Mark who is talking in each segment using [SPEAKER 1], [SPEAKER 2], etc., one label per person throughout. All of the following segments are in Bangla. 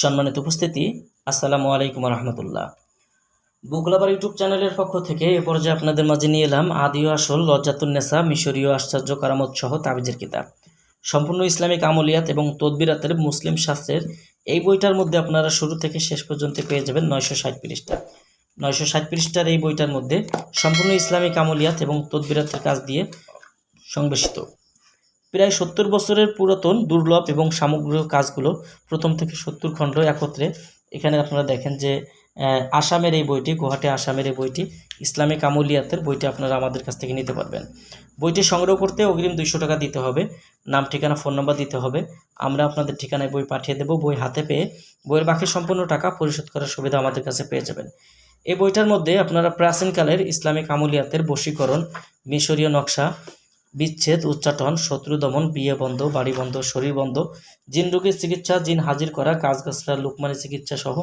[SPEAKER 1] সম্মানিত উপস্থিতি, আসসালামু আলাইকুম রহমতুল্লাহ বুকলাবার ইউটিউব চ্যানেলের পক্ষ থেকে এ পর্যায়ে আপনাদের মাঝে নিয়ে এলাম আদি ও আসল লজ্জাতুন্নেসা মিশরীয় আশ্চর্য কারামত সহ তাবিজের কিতাব। সম্পূর্ণ ইসলামিক আমলিয়াত এবং তদবিরাতের মুসলিম শাস্ত্রের এই বইটার মধ্যে আপনারা শুরু থেকে শেষ পর্যন্ত পেয়ে যাবেন নয়শো ষাট পৃষ্ঠা। নয়শো ষাট পৃষ্ঠার এই বইটার মধ্যে সম্পূর্ণ ইসলামিক আমলিয়াত এবং তদবিরাতের কাজ দিয়ে সংবেশিত। প্রায় সত্তর বছরের পুরাতন, দুর্লভ এবং সামগ্রিক কাজগুলো প্রথম থেকে সত্তর খণ্ড একত্রে। এখানে আপনারা দেখেন যে আসামের এই বইটি, গুয়াহাটি আসামের এই বইটি, ইসলামিক আমলিয়াতের বইটি আপনারা আমাদের কাছ থেকে নিতে পারবেন। বইটি সংগ্রহ করতে অগ্রিম দুইশো টাকা দিতে হবে, নাম, ঠিকানা, ফোন নম্বর দিতে হবে। আমরা আপনাদের ঠিকানায় বই পাঠিয়ে দেবো, বই হাতে পেয়ে বইয়ের বাকি সম্পূর্ণ টাকা পরিশোধ করার সুবিধা আমাদের কাছে পেয়ে যাবেন। এই বইটার মধ্যে আপনারা প্রাচীনকালের ইসলামিক আমলিয়াতের বশীকরণ, মিশরীয় নকশা বিচ্ছেদ, উচ্চাটন, শত্রু দমন, বিয়ে বন্ধ, বাড়ি বন্ধ, শরীর বন্ধ, জিন রোগের চিকিৎসা, জিন হাজির করা, কাজ গাছরা, লুকমানি চিকিৎসা সহ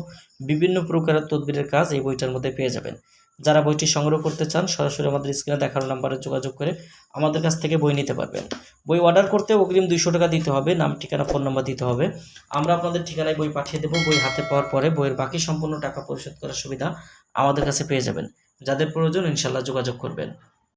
[SPEAKER 1] বিভিন্ন প্রকারের তদবিরের কাজ এই বইটার মধ্যে পেয়ে যাবেন। যারা বইটি সংগ্রহ করতে চান, সরাসরি আমাদের স্ক্রিনে দেখানো নাম্বারে যোগাযোগ করে আমাদের কাছ থেকে বই নিতে পারবেন। বই অর্ডার করতে অগ্রিম দুইশো টাকা দিতে হবে, নাম, ঠিকানা ফোন নাম্বার দিতে হবে। আমরা আপনাদের ঠিকানায় বই পাঠিয়ে দেবো, বই হাতে পাওয়ার পরে বইয়ের বাকি সম্পূর্ণ টাকা পরিশোধ করার সুবিধা আমাদের কাছে পেয়ে যাবেন। যাদের প্রয়োজন ইনশাল্লাহ যোগাযোগ করবেন।